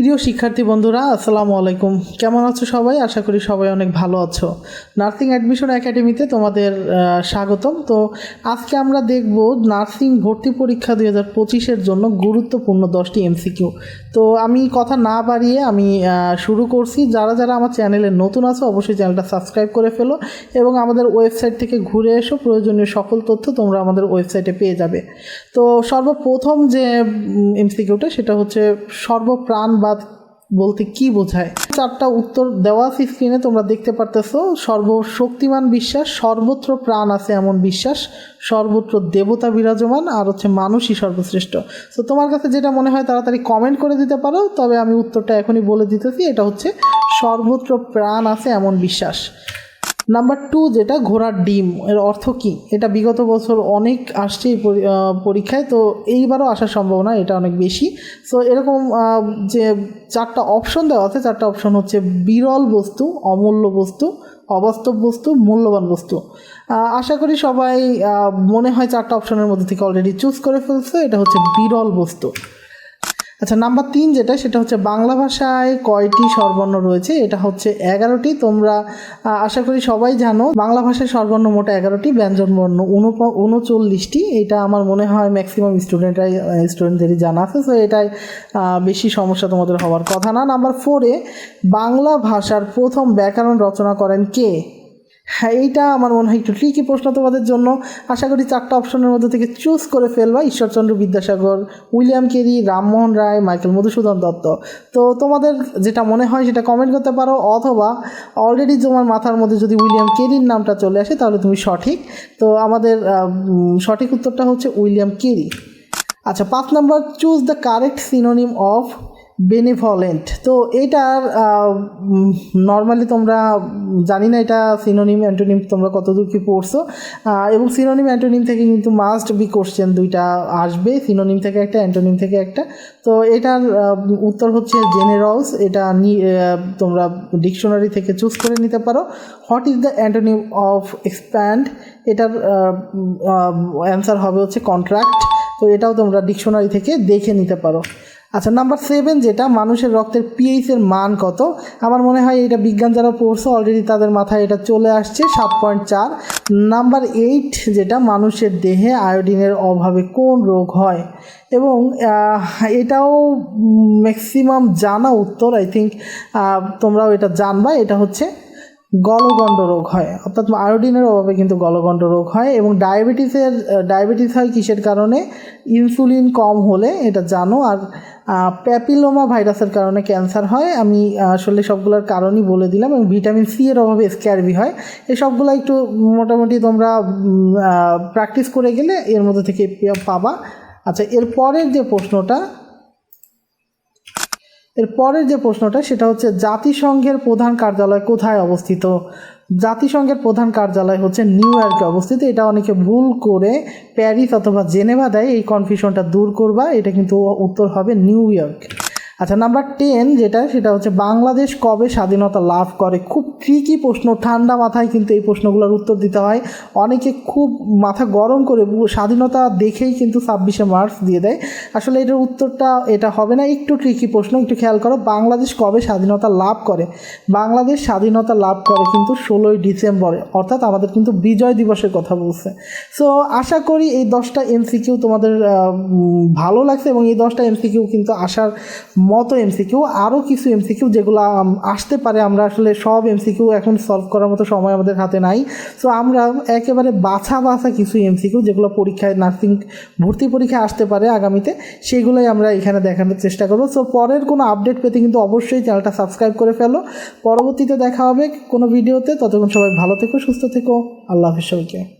প্রিয় শিক্ষার্থী বন্ধুরা, আসসালামু আলাইকুম। কেমন আছো সবাই? আশা করি সবাই অনেক ভালো আছো। নার্সিং অ্যাডমিশন একাডেমিতে তোমাদের স্বাগতম। তো আজকে আমরা দেখব নার্সিং ভর্তি পরীক্ষা দুই হাজার পঁচিশের জন্য গুরুত্বপূর্ণ দশটি এমসিকিউ। তো আমি কথা না বাড়িয়ে আমি শুরু করছি। যারা যারা আমার চ্যানেলে নতুন আছো, অবশ্যই চ্যানেলটা সাবস্ক্রাইব করে ফেলো এবং আমাদের ওয়েবসাইট থেকে ঘুরে এসো। প্রয়োজনীয় সকল তথ্য তোমরা আমাদের ওয়েবসাইটে পেয়ে যাবে। তো সর্বপ্রথম যে এমসিকিউটা, সেটা হচ্ছে সর্বপ্রাণবাদ বলতে কি বোঝায়? চারটা উত্তর দেওয়া আছে স্ক্রিনে তোমরা দেখতে পারতেছো। সর্বশক্তিমান বিশ্বাস, সর্বত্র প্রাণ আছে এমন বিশ্বাস, সর্বত্র দেবতা বিরাজমান আর হচ্ছে মানুষই সর্বশ্রেষ্ঠ। তো তোমার কাছে যেটা মনে হয় তাড়াতাড়ি কমেন্ট করে দিতে পারো, তবে আমি উত্তরটা এখনই বলে দিতেছি, এটা হচ্ছে সর্বত্র প্রাণ আছে এমন বিশ্বাস। নাম্বার টু যেটা, ঘোড়ার ডিম, এর অর্থ কী? এটা বিগত বছর অনেক আসছে পরীক্ষায়, তো এইবারও আসার সম্ভাবনা এটা অনেক বেশি। সো এরকম যে চারটা অপশন দেওয়া আছে, চারটা অপশন হচ্ছে বিরল বস্তু, অমূল্য বস্তু, অবাস্তব বস্তু, মূল্যবান বস্তু। আশা করি সবাই মনে হয় চারটা অপশনের মধ্যে থেকে অলরেডি চুজ করে ফেলছে, এটা হচ্ছে বিরল বস্তু। আচ্ছা নাম্বার তিন যেটা, সেটা হচ্ছে বাংলা ভাষায় কয়টি স্বরবর্ণ রয়েছে? এটা হচ্ছে এগারোটি। তোমরা আশা করি সবাই জানো, বাংলা ভাষায় স্বরবর্ণ মোট এগারোটি ব্যঞ্জনবর্ণ উনচল্লিশটি। এটা আমার মনে হয় ম্যাক্সিমাম স্টুডেন্টরাই স্টুডেন্টদেরই জানা আছে তো এটাই বেশি সমস্যা তোমাদের হওয়ার কথা না। নাম্বার ফোরে বাংলা ভাষার প্রথম ব্যাকরণ রচনা করেন কে? হ্যাঁ এইটা আমার মনে হয় একটু ট্রিকি প্রশ্ন তোমাদের জন্য। আশা করি চারটা অপশনের মধ্যে থেকে চুজ করে ফেলবা। Ishwarchandra Vidyasagar, William Carey, Rammohan Roy, Michael Madhusudan Dutta. তো তোমাদের যেটা মনে হয় সেটা কমেন্ট করতে পারো, অথবা অলরেডি তোমার মাথার মধ্যে যদি উইলিয়াম কেরির নামটা চলে আসে, তাহলে তুমি সঠিক। তো আমাদের সঠিক উত্তরটা হচ্ছে উইলিয়াম কেরি। আচ্ছা পাঁচ number choose the correct synonym of benevolent তো এটার নর্মালি তোমরা জানি না এটা সিনোনিম অ্যান্টোনিম তোমরা কতদূর কি পড়ছো। এবং সিনোনিম অ্যান্টোনিম থেকে কিন্তু মাস্ট বি কোশ্চেন দুইটা আসবে। সিনোনিম থেকে একটা অ্যান্টোনিম থেকে একটা। তো এটার উত্তর হচ্ছে জেনেরলস এটা তোমরা ডিকশনারি থেকে চুজ করে নিতে পারো। What is the antonym of expand এটার অ্যান্সার হবে হচ্ছে কন্ট্রাক্ট তো এটাও তোমরা ডিকশনারি থেকে দেখে নিতে পারো। আচ্ছা নাম্বার সেভেন যেটা, মানুষের রক্তের পিএইচ এর মান কত? আমার মনে হয় এটা বিজ্ঞান যারা পড়ছে অলরেডি তাদের মাথায় এটা চলে আসছে, সাত পয়েন্ট চার। নাম্বার এইট যেটা, মানুষের দেহে আয়োডিনের অভাবে কোন রোগ হয়? এবং এটাও ম্যাক্সিমাম জানা উত্তর আই থিঙ্ক তোমরাও এটা জানবা, এটা হচ্ছে গলগণ্ড রোগ হয়। অর্থাৎ আয়োডিনের অভাবে কিন্তু গলগণ্ড রোগ হয় এবং ডায়াবেটিসের ডায়াবেটিস হয় কিসের কারণে? ইনসুলিন কম হলে, এটা জানো। আর প্যাপিলোমা ভাইরাসের কারণে ক্যান্সার হয়। আমি আসলে সবগুলোর কারণই বলে দিলাম এবং ভিটামিন সি এর অভাবে স্ক্যারবি হয়। এই সবগুলো একটু মোটামুটি তোমরা প্র্যাকটিস করে গেলে এর মধ্যে থেকে পাবা। আচ্ছা এর পরের যে প্রশ্নটা এর পরের যে প্রশ্নটা, সেটা হচ্ছে জাতিসংঘের প্রধান কার্যালয় কোথায় অবস্থিত? জাতিসংঘের প্রধান কার্যালয় হচ্ছে নিউ ইয়র্কে অবস্থিত। এটা অনেকে ভুল করে প্যারিস অথবা জেনেভা দেয়। এই কনফিউশনটা দূর করবা। এটা কিন্তু উত্তর হবে নিউ ইয়র্ক। আচ্ছা নাম্বার টেন যেটা, সেটা হচ্ছে বাংলাদেশ কবে স্বাধীনতা লাভ করে? খুব ট্রিকি প্রশ্ন, ঠান্ডা মাথায় কিন্তু এই প্রশ্নগুলোর উত্তর দিতে হয়। অনেকে খুব মাথা গরম করে স্বাধীনতা দেখেই কিন্তু ছাব্বিশে মার্চ দিয়ে দেয়। আসলে এটার উত্তরটা, এটা হবে না, একটু ট্রিকি প্রশ্ন, একটু খেয়াল করো। বাংলাদেশ কবে স্বাধীনতা লাভ করে? বাংলাদেশ স্বাধীনতা লাভ করে কিন্তু ষোলোই ডিসেম্বরে, অর্থাৎ আমাদের কিন্তু বিজয় দিবসের কথা বলছে। সো আশা করি এই দশটা এমসিকিউ তোমাদের ভালো লাগছে এবং এই দশটা এমসিকিউ কিন্তু আসার মতো এমসিকিউ আরও কিছু এমসিকিউ যেগুলো আসতে পারে আমরা আসলে সব এমসিকিউ এখন সলভ করার মতো সময় আমাদের হাতে নাই। সো আমরা একেবারে বাছা বাছা কিছু এমসিকিউ যেগুলো পরীক্ষায় নার্সিং ভর্তি পরীক্ষায় আসতে পারে আগামীতে, সেগুলোই আমরা এখানে দেখানোর চেষ্টা করব। সো পরের কোনো আপডেট পেতে কিন্তু অবশ্যই চ্যানেলটা সাবস্ক্রাইব করে ফেলো। পরবর্তীতে দেখা হবে কোনো ভিডিওতে ততক্ষণ সবাই ভালো থেকো, সুস্থ থেকো। আল্লাহ হাফিজ সবাইকে।